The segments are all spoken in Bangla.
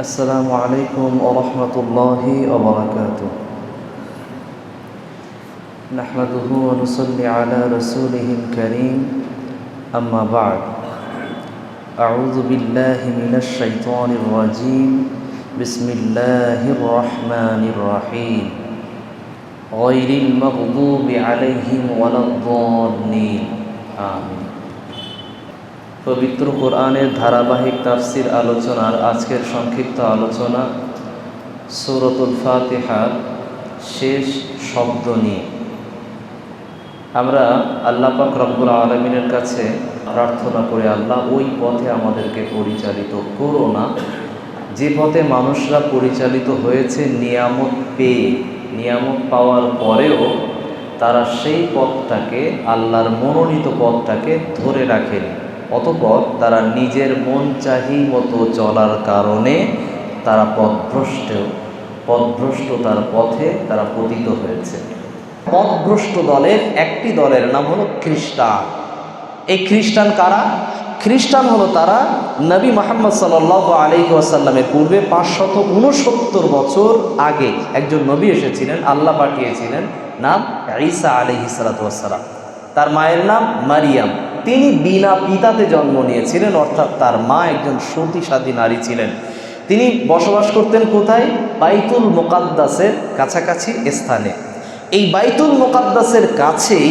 السلام عليكم ورحمة الله وبركاته. نحمده ونصلي على رسوله الكريم. أما بعد أعوذ بالله من الشيطان الرجيم. بسم الله الرحمن الرحيم. غير المغضوب عليهم ولا الضالين. آمين. পবিত্র কোরআনের ধারাবাহিক তাফসির আলোচনার আজকের সংক্ষিপ্ত আলোচনা সৌরতুল ফাতিহার শেষ শব্দ নিয়ে। আমরা আল্লাহ পাক রব্বুল আলমিনের কাছে প্রার্থনা করে আল্লাহ ওই পথে আমাদেরকে পরিচালিত করো না। যে পথে মানুষরা পরিচালিত হয়েছে নিয়ামত পেয়ে, নিয়ামত পাওয়ার পরেও তারা সেই পথটাকে, আল্লাহর মনোনীত পথটাকে ধরে রাখেনি। অতপর তারা নিজের মন চাহি মতো চলার কারণে তারা পথভ্রষ্ট পথভ্রষ্টতার পথে তারা পতিত হয়েছে। পথভ্রষ্ট দলের একটি দলের নাম হলো খ্রিস্টান। এই খ্রিস্টান কারা? খ্রিস্টান হলো তারা নবী মোহাম্মদ সাল আলী ওয়াসাল্লামের পূর্বে পাঁচশত উনসত্তর বছর আগে একজন নবী এসেছিলেন, আল্লাহ পাঠিয়েছিলেন, নাম ঈসা আলী হিসালাতাম তার মায়ের নাম মারিয়াম। তিনি বিনা পিতাতে জন্ম নিয়েছিলেন, অর্থাৎ তার মা একজন সতীসাধী নারী ছিলেন। তিনি বসবাস করতেন কোথায়? বাইতুল মোকাদ্দাসের কাছাকাছি স্থানে। এই বাইতুল মোকাদ্দাসের কাছেই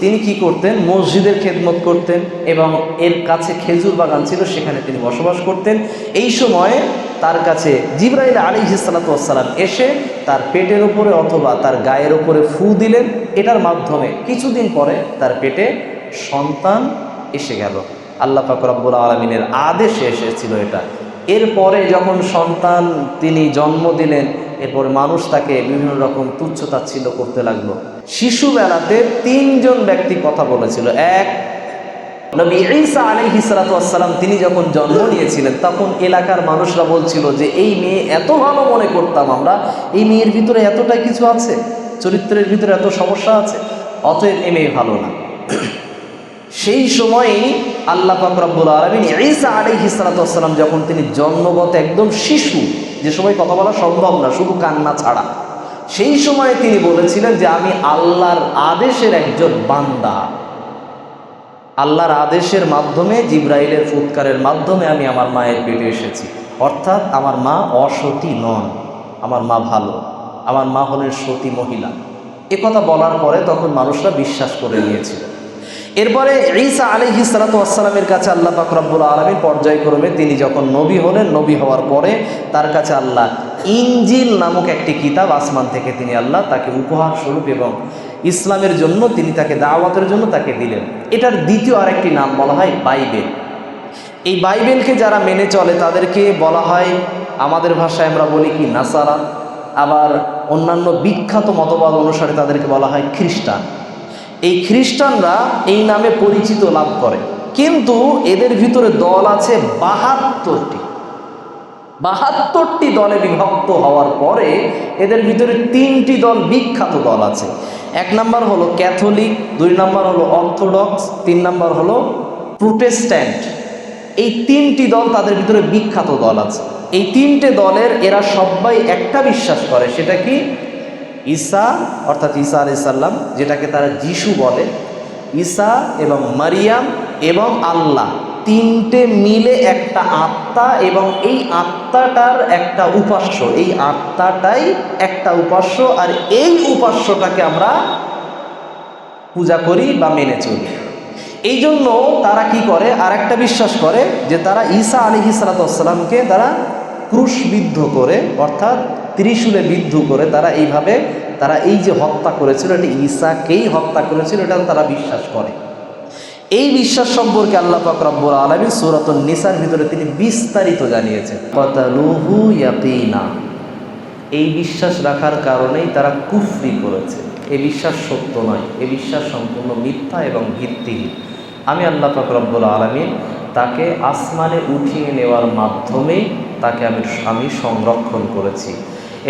তিনি কি করতেন? মসজিদের খেদমত করতেন এবং এর কাছে খেজুর বাগান ছিল, সেখানে তিনি বসবাস করতেন। এই সময়ে তার কাছে জিব্রাইল আলী হিসালাতাম এসে তার পেটের ওপরে অথবা তার গায়ের ওপরে ফু দিলেন। এটার মাধ্যমে কিছুদিন পরে তার পেটে সন্তান এসে গেল। আল্লাহ ফাকরাবুল আলমিনের আদেশে এসেছিল এটা। এরপরে যখন সন্তান তিনি জন্ম দিলেন, এরপর মানুষ তাকে বিভিন্ন রকম তুচ্ছ তাচ্ছিল্য করতে লাগল। শিশুবেলাতে তিনজন ব্যক্তি কথা বলেছিল। এক, নবী ঈসা আলাইহি সালাতাম তিনি যখন জন্ম নিয়েছিলেন, তখন এলাকার মানুষরা বলছিল যে, এই মেয়ে এত ভালো মনে করতাম আমরা, এই মেয়ের ভিতরে এতটাই কিছু আছে? চরিত্রের ভিতরে এত সমস্যা আছে? অতএব এ মেয়ে ভালো না। সেই সময়ই আল্লাহ ফাকরাবুল আলমিন ঈসা আলাইহি সালাতাম যখন তিনি জন্মগত একদম শিশু, যে সময় কথা বলা সম্ভব না, শুধু কান্না ছাড়া, সেই সময় তিনি বলেছিলেন যে আমি আল্লাহর আদেশের একজন বান্দা। আল্লাহর আদেশের মাধ্যমে, জিব্রাইলের ফুৎকারের মাধ্যমে আমি আমার মায়ের পেটে এসেছি। অর্থাৎ আমার মা অসতী নন, আমার মা ভালো, আমার মা হলেন সতী মহিলা। এ কথা বলার পরে তখন মানুষরা বিশ্বাস করে নিয়েছিল। এরপরে ঈসা আলিহি সালাতামের কাছে আল্লাহ ফাকরাবুল আলমীর পর্যায়ক্রমে তিনি যখন নবী হলেন, নবী হওয়ার পরে তার কাছে আল্লাহ ইঞ্জিল নামক একটি কিতাব আসমান থেকে তিনি আল্লাহ তাকে উপহার স্বরূপ এবং ইসলামের জন্য তিনি তাকে দাওয়াতের জন্য তাকে দিলেন। এটার দ্বিতীয় আরেকটি নাম বলা হয় বাইবেল। এই বাইবেলকে যারা মেনে চলে তাদেরকে বলা হয়, আমাদের ভাষায় আমরা বলি কি, নাসারা। আবার অন্যান্য বিখ্যাত মতবাদ অনুসারে তাদেরকে বলা হয় খ্রিস্টান। এই খ্রিস্টানরা এই নামে পরিচিত লাভ করে। কিন্তু এদের ভিতরে দল আছে বাহাত্তরটি। বাহাত্তরটি দলে বিভক্ত হওয়ার পরে এদের ভিতরে তিনটি দল বিখ্যাত দল আছে। এক নম্বর হলো ক্যাথলিক, দুই নম্বর হলো অর্থোডক্স, তিন নম্বর হলো প্রোটেস্ট্যান্ট। এই তিনটি দল তাদের ভিতরে বিখ্যাত দল আছে। এই তিনটে দলের এরা সবাই একটা বিশ্বাস করে, সেটা কি? ঈসা, অর্থাৎ ঈসা আলাইসাল্লাম যেটাকে তারা যিশু বলে, ঈসা এবং মারিয়াম এবং আল্লাহ তিনটে মিলে একটা আত্মা এবং এই আত্মাটার একটা উপাস্য, এই আত্মাটাই একটা উপাস্য আর এই উপাস্যটাকে আমরা পূজা করি বা মেনে চলি। এই জন্য তারা কি করে? আর একটা বিশ্বাস করে যে তারা ঈসা আলী সালাতামকে তারা ক্রুশবিদ্ধ করে, অর্থাৎ ত্রিশূলে বিদ্ধ করে তারা এইভাবে, তারা এই যে হত্যা করেছিল, এটা ঈসাকেই হত্যা করেছিল, এটা তারা বিশ্বাস করে। এই বিশ্বাস সম্পর্কে আল্লাহ পাক আলমী সুরত নিসার ভিতরে তিনি বিস্তারিত জানিয়েছেন। কতালুহু ইয়াকিনা এই বিশ্বাস রাখার কারণেই তারা কুফরি করেছে। এই বিশ্বাস সত্য নয় এই বিশ্বাস সম্পূর্ণ মিথ্যা এবং ভিত্তিহীন। আমি আল্লাহ পাক আলমী তাকে আসমানে উঠিয়ে নেওয়ার মাধ্যমে তাকে আমি আমি সংরক্ষণ করেছি।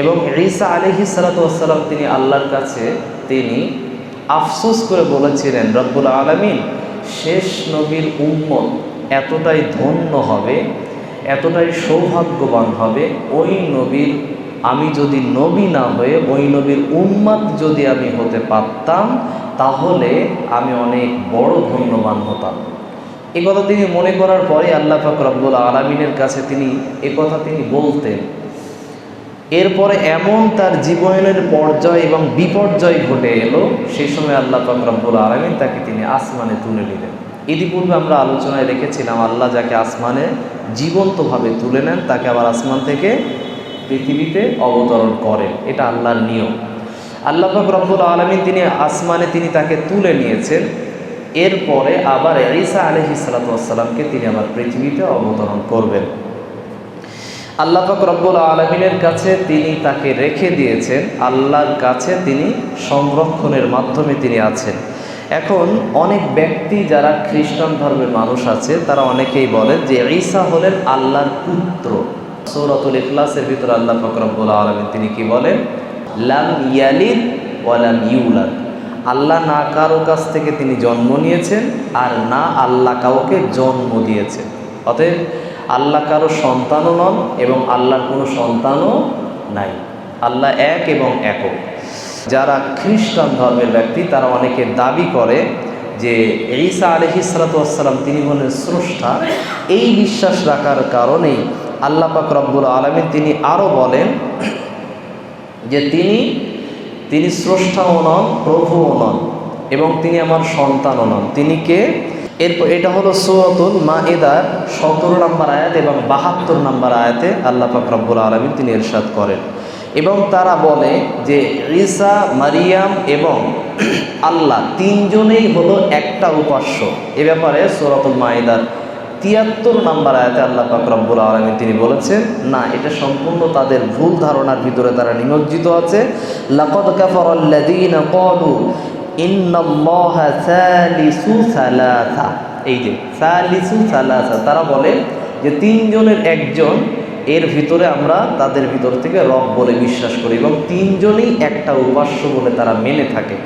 এবং ঈসা আলিহি সালাতাম তিনি আল্লাহর কাছে তিনি আফসোস করে বলেছিলেন, রব্বুল আলমিন, শেষ নবীর উম্মত এতটাই ধন্য হবে, এতটাই সৌভাগ্যবান হবে, ওই নবীর আমি যদি নবী না হয়ে, ওই নবীর উম্মাদ যদি আমি হতে পারতাম, তাহলে আমি অনেক বড় ধন্যবান হতাম। এ কথা তিনি মনে করার পরে আল্লাহ পাক রব্বুল আলমিনের কাছে তিনি এ কথা তিনি বলতেন। এরপরে এমন তার জীবনের পর্যায় এবং বিপর্যয় ঘটে এলো সেই সময় আল্লাহ পাক রব্বুল আলমিন তাকে তিনি আসমানে তুলে নিলেন। ইতিপূর্বে আমরা আলোচনায় রেখেছিলাম আল্লাহ যাকে আসমানে জীবন্তভাবে তুলে নেন, তাকে আবার আসমান থেকে পৃথিবীতে অবতরণ করেন। এটা আল্লাহর নিয়ম। আল্লাহ পাক রব্বুল আলমিন তিনি আসমানে তিনি তাকে তুলে নিয়েছেন। এরপরে আবার ঈসা আলহি সালাতামকে তিনি আবার পৃথিবীতে অবতরণ করবেন। আল্লাহ রব্বুল আলমিনের কাছে তিনি তাকে রেখে দিয়েছেন, আল্লাহর কাছে তিনি সংরক্ষণের মাধ্যমে তিনি আছেন। এখন অনেক ব্যক্তি যারা খ্রিস্টান ধর্মের মানুষ আছে, তারা অনেকেই বলে যে ঈসা হলেন আল্লাহর পুত্র। সৌরতুল ইখলাসের ভিতরে আল্লাহ পাক রব্বুল আলমিন তিনি কি বলেন? লাম ইয়ালিদ ওয়ালাম ইউলাদ। আল্লাহ না কারও কাছ থেকে তিনি জন্ম নিয়েছেন আর না আল্লাহ কাউকে জন্ম দিয়েছেন। অতএব আল্লাহ কারও সন্তানও নন এবং আল্লাহর কোনো সন্তানও নাই। আল্লাহ এক এবং একক। যারা খ্রিস্টান ধর্মের ব্যক্তি, তারা অনেকে দাবি করে যে ঈসা আলহি সালাতাম তিনি হলেন স্রষ্টা। এই বিশ্বাস রাখার কারণেই আল্লাহ পাক রব্বুল আলমিন তিনি আরও বলেন যে তিনি তিনি স্রষ্টাও নন, প্রভুও নন এবং তিনি আমার সন্তানও নন। তিনি কে? এরপর এটা হলো সৌরতুল মা এদার সতেরো নম্বর আয়াত এবং বাহাত্তর নম্বর আয়াতে আল্লাহ পাক রব্বুল আলমিন তিনি এরশাদ করেন। এবং তারা বলে যে রিসা মারিয়াম এবং আল্লাহ তিনজনেই হলো একটা উপাস্য। এ ব্যাপারে সৌরতুল মাইদার তিয়াত্তর নাম্বার আয়াতে আল্লাহ পাক আলমী তিনি বলেছেন, না, এটা সম্পূর্ণ তাদের ভুল ধারণার ভিতরে তারা নিমজ্জিত আছে। লাকদ সালাসা এই যে, সালিসু সালাসা, তারা বলে যে তিনজনের একজন, এর ভিতরে আমরা তাদের ভিতর থেকে রব বলে বিশ্বাস করি এবং তিনজনই একটা উপাস্য বলে তারা মেনে থাকে।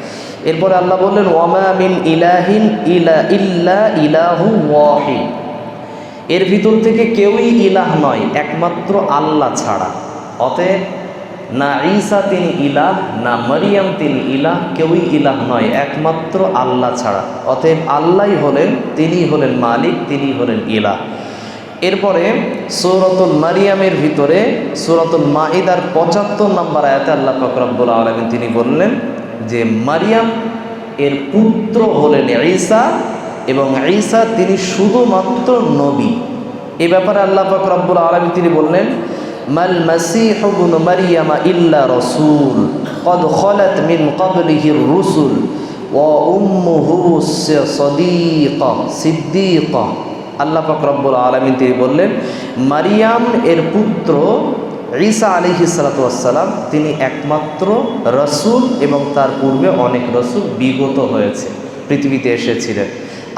এরপরে আল্লাহ বললেন ওয়ামা মিন ইলাহিন ইলা ইল্লা ইলাহু ওয়াহিদ। এর ভিতর থেকে কেউই ইলাহ নয়, একমাত্র আল্লাহ ছাড়া। অতএব, না ঈসা তিনি ইলাহ, না মারিয়াম তিনি ইলাহ, কেউই ইলাহ নয়, একমাত্র আল্লাহ ছাড়া। অতএব আল্লাহ হলেন তিনি হলেন মালিক তিনি হলেন ইলাহ। এরপরে, সৌরতুল মারিয়ামের ভিতরে, সৌরতুল মাইদার পঁচাত্তর নম্বর আয়াতে আল্লাহ ফকরাবুল আলমিন তিনি বললেন যে, মারিয়াম এর পুত্র হলেন ঈসা এবং ঈসা তিনি শুধুমাত্র নবী। এ ব্যাপারে আল্লাহ পাক রব্বুল আলমী তিনি বললেন, মাল মাসিহ ইবন মারিয়ামা ইল্লা রসুল, কদ খলাত মিন কবলিহির রসুল ও উম্মুহু সদীক সিদ্দিক। আল্লাহ পাক রব্বুল আলমিন তিনি বললেন, মারিয়াম এর পুত্র ঈসা আলী হিসালাতাম তিনি একমাত্র রসুল এবং তার পূর্বে অনেক রসুল বিগত হয়েছে, পৃথিবীতে এসেছিলেন।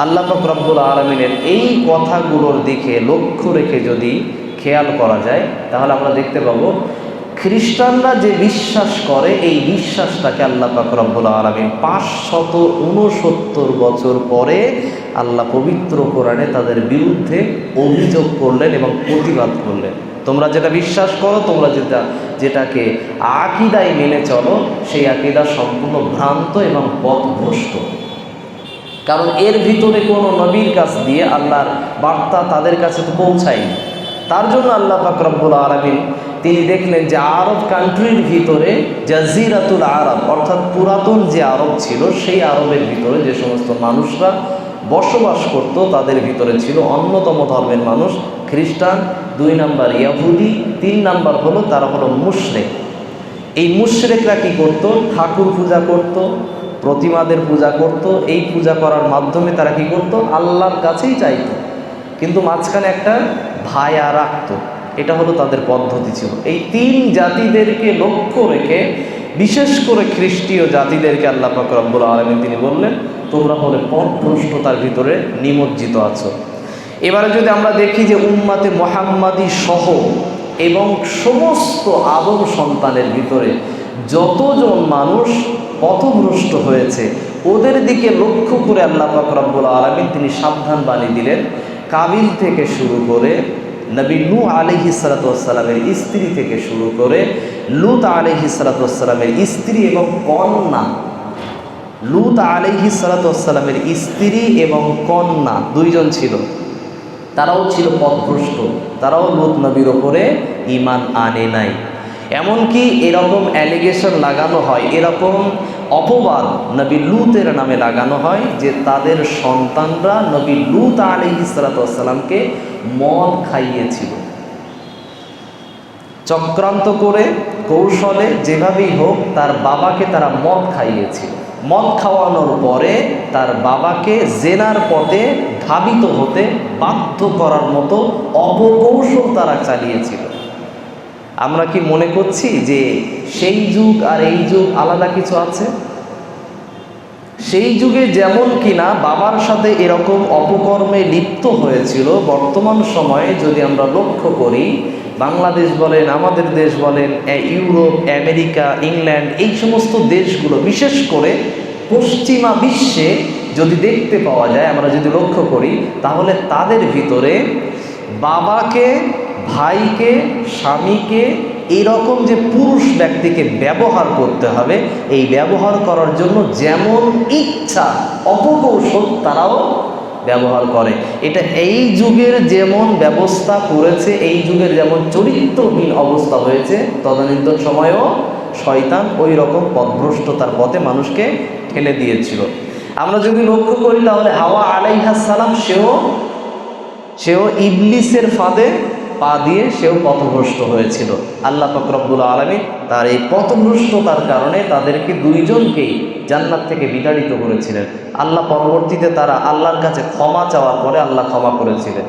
আল্লাহ পাক রব্বুল আলমিনের এই কথাগুলোর দিকে লক্ষ্য রেখে যদি খেয়াল করা যায়, তাহলে আমরা দেখতে পাবো খ্রিস্টানরা যে বিশ্বাস করে, এই বিশ্বাসটাকে আল্লাহ পাক রব্বুল আলমিন পাঁচশত উনসত্তর বছর পরে আল্লাহ পবিত্র কোরআনে তাদের বিরুদ্ধে অভিযোগ করলেন এবং প্রতিবাদ করলেন। তোমরা যেটা বিশ্বাস করো, তোমরা যেটা, যেটাকে আকিদায় মেনে চলো, সেই আকিদা সম্পূর্ণ ভ্রান্ত এবং পথভ্রষ্ট। কারণ এর ভিতরে কোনো নবীর কাছ দিয়ে আল্লাহর বার্তা তাদের কাছে তো পৌঁছায়নি। তার জন্য আল্লাহ ফাকরাবুল আলমিন তিনি দেখলেন যে আরব কান্ট্রির ভিতরে জাজিরাতুল আরব, অর্থাৎ পুরাতন যে আরব ছিল, সেই আরবের ভিতরে যে সমস্ত মানুষরা বসবাস করত, তাদের ভিতরে ছিল অন্যতম ধর্মের মানুষ খ্রিস্টান, দুই নাম্বার ইয়াহুদি, তিন নাম্বার হলো, তারা হলো মুশরেক। এই মুশরেকরা কি করত? ঠাকুর পূজা করত প্রতিমাদের পূজা করত, এই পূজা করার মাধ্যমে তারা কি করত? আল্লাহর কাছেই চাইতো। কিন্তু মাঝখানে একটা ভায়া রাখত। এটা হলো তাদের পদ্ধতি ছিল। এই তিন জাতিদেরকে লক্ষ্য রেখে, বিশেষ করে খ্রিস্টীয় জাতিদেরকে আল্লাহ রব্বুল আলমিন তিনি বললেন, তোমরা হলে পথভ্রষ্টতার ভিতরে নিমজ্জিত আছো। এবারে যদি আমরা দেখি যে উম্মাতে মোহাম্মাদি সহ এবং সমস্ত আদম সন্তানের ভিতরে যতজন মানুষ পথভ্রষ্ট হয়েছে, ওদের দিকে লক্ষ্য করে আল্লাহ পাক রব্বুল আলমিন তিনি সাবধান বাণী দিলেন। কাবিল থেকে শুরু করে নবী নু আলহি সালাতামের স্ত্রী থেকে শুরু করে লুত আলহি সালাতামের স্ত্রী এবং কন্যা। লুত আলহি সালাতামের স্ত্রী এবং কন্যা দুইজন ছিল। তারাও ছিল পথভ্রষ্ট। তারাও লুত নবীর ওপরে ইমান আনে নাই। এমনকি এরকম অ্যালিগেশন লাগানো হয়, এরকম অপবাদ নবী লুতের নামে লাগানো হয় যে তাদের সন্তানরা নবী লুত আলী ইসলাতামকে মদ খাইয়েছিল। চক্রান্ত করে, কৌশলে যেভাবেই হোক তার বাবাকে তারা মদ খাইয়েছিল। মদ খাওয়ানোর পরে তার বাবাকে জেনার পথে ধাবিত হতে বাধ্য করার মতো অপকৌশল তারা চালিয়েছিল। আমরা কি মনে করছি যে সেই যুগ আর এই যুগ আলাদা কিছু আছে? সেই যুগে যেমন কিনা বাবার সাথে এরকম অপকর্মে লিপ্ত হয়েছিল, বর্তমান সময়ে যদি আমরা লক্ষ্য করি, বাংলাদেশ বলেন, আমাদের দেশ বলেন ইউরোপ, আমেরিকা, ইংল্যান্ড, এই সমস্ত দেশগুলো, বিশেষ করে পশ্চিমা বিশ্বে যদি দেখতে পাওয়া যায়, আমরা যদি লক্ষ্য করি, তাহলে তাদের ভিতরে বাবাকে ভাইকে, স্বামীকে এইরকম যে পুরুষ ব্যক্তিকে ব্যবহার করতে হবে, এই ব্যবহার করার জন্য যেমন ইচ্ছা, অপকৌশল তারাও ব্যবহার করে। এটা এই যুগের যেমন ব্যবস্থা করেছে, এই যুগের যেমন চরিত্রহীন অবস্থা হয়েছে, তদানীন্তন সময়েও শয়তান ওই রকম পথভ্রষ্টতার পথে মানুষকে ঠেলে দিয়েছিল। আমরা যদি লক্ষ্য করি তাহলে হাওয়া আলাইহাস সালাম সেও সেও ইবলিসের ফাঁদে পা দিয়ে সেও পথভ্রষ্ট হয়েছিল। আল্লাহ ফকরবুল আলমী তার এই পথভ্রষ্টতার কারণে তাদেরকে দুইজনকেই জান্নাত থেকে বিতাড়িত করেছিলেন। আল্লাহ পরবর্তীতে তারা আল্লাহর কাছে ক্ষমা চাওয়ার পরে আল্লাহ ক্ষমা করেছিলেন।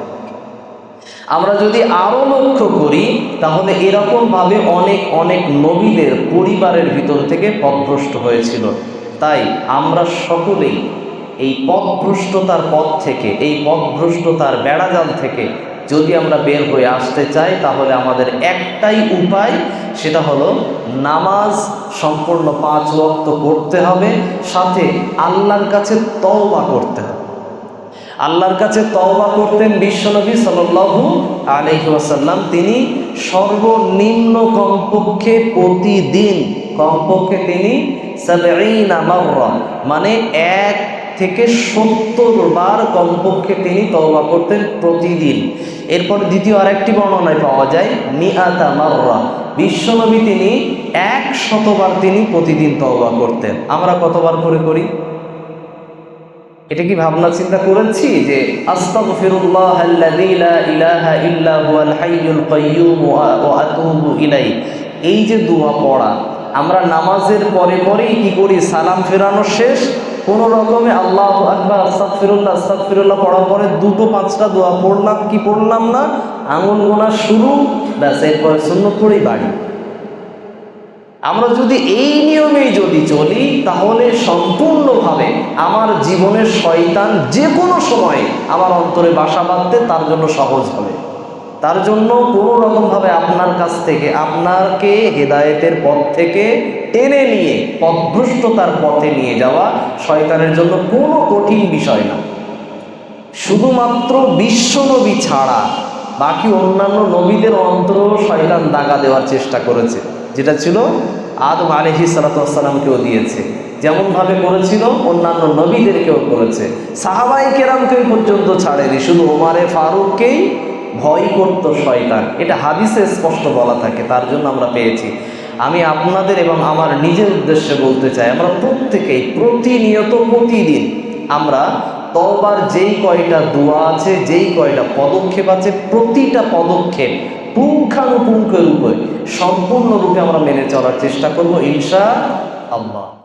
আমরা যদি আরও লক্ষ্য করি, তাহলে এরকমভাবে অনেক অনেক নবীদের পরিবারের ভিতর থেকে পথভ্রষ্ট হয়েছিল। তাই আমরা সকলেই এই পথভ্রষ্টতার পথ থেকে, এই পথভ্রষ্টতার বেড়াজাল থেকে যদি আমরা বের হয়ে আসতে চাই, তাহলে আমাদের একটাই উপায়, সেটা হলো নামাজ সম্পূর্ণ পাঁচ ওয়াক্ত করতে হবে, সাথে আল্লাহর কাছে তওবা করতে হবে। আল্লাহর কাছে তওবা করতেন বিশ্বনবী সাল্লাল্লাহু আলাইহি ওয়াসাল্লাম। তিনি সর্বনিম্ন কমপক্ষে প্রতিদিন, কমপক্ষে তিনি মানে এক থেকে সত্তর বার কমপক্ষে তিনি তওবা করতেন প্রতিদিন। এরপর দ্বিতীয় আরেকটি বর্ণনায় পাওয়া যায়, মিআতা মাররা। বিশ্বনবী তিনি এক শতবার তিনি প্রতিদিন তওবা করতেন। আমরা কতবার করে করি? এটা কি ভাবনা চিন্তা করেছি যে, আস্তাগফিরুল্লাহ আল্লাযী ইলাহা এই যে দোয়া পড়া আমরা নামাজের পরে পরেই কি করি? সালাম ফেরানো শেষ। কোনো রকমে আল্লাহ আকবার আস্তাক ফিরুল্লাহ আস্তাক ফিরুল্লাহ পড়ার পরে দুটো, পাঁচটা দোয়া পড়লাম কি পড়লাম না? আঙুল গোনা শুরু, ব্যাস, এরপরে শূন্য পড়েই বাড়ি। আমরা যদি এই নিয়মেই যদি চলি, তাহলে সম্পূর্ণভাবে আমার জীবনের শয়তান যে কোনো সময় আমার অন্তরে বাসা বাঁধতে তার জন্য সহজ হবে। তার জন্য কোনো রকমভাবে আপনার কাছ থেকে, আপনাকে হেদায়েতের পথ থেকে টেনে নিয়ে, পথভ্রষ্টতার পথে নিয়ে যাওয়া শয়তানের জন্য কোনো কঠিন বিষয় না। শুধুমাত্র বিশ্বনবী ছাড়া বাকি অন্যান্য নবীদের অন্তর শয়তান দাগা দেওয়ার চেষ্টা করেছে। যেটা ছিল আদম আলহি সালাতামকেও দিয়েছে। যেমনভাবে করেছিল, অন্যান্য নবীদেরকেও করেছে। সাহাবাই কেরামকেও পর্যন্ত ছাড়েনি। শুধু ওমারে ফারুককেই ভয় করত শয়তান। এটা হাদিসে স্পষ্ট বলা থাকে, তার জন্য আমরা পেয়েছি। আমি আপনাদের এবং আমার নিজের উদ্দেশ্যে বলতে চাই, আমরা প্রত্যেকেই, প্রতিনিয়ত, প্রতিদিন আমরা তবার যেই কয়টা দোয়া আছে, যেই কয়টা পদক্ষেপ আছে, প্রতিটা পদক্ষেপ পুঙ্খানুপুঙ্খের উপরে সম্পূর্ণরূপে আমরা মেনে চলার চেষ্টা করব ইনশা আল্লাহ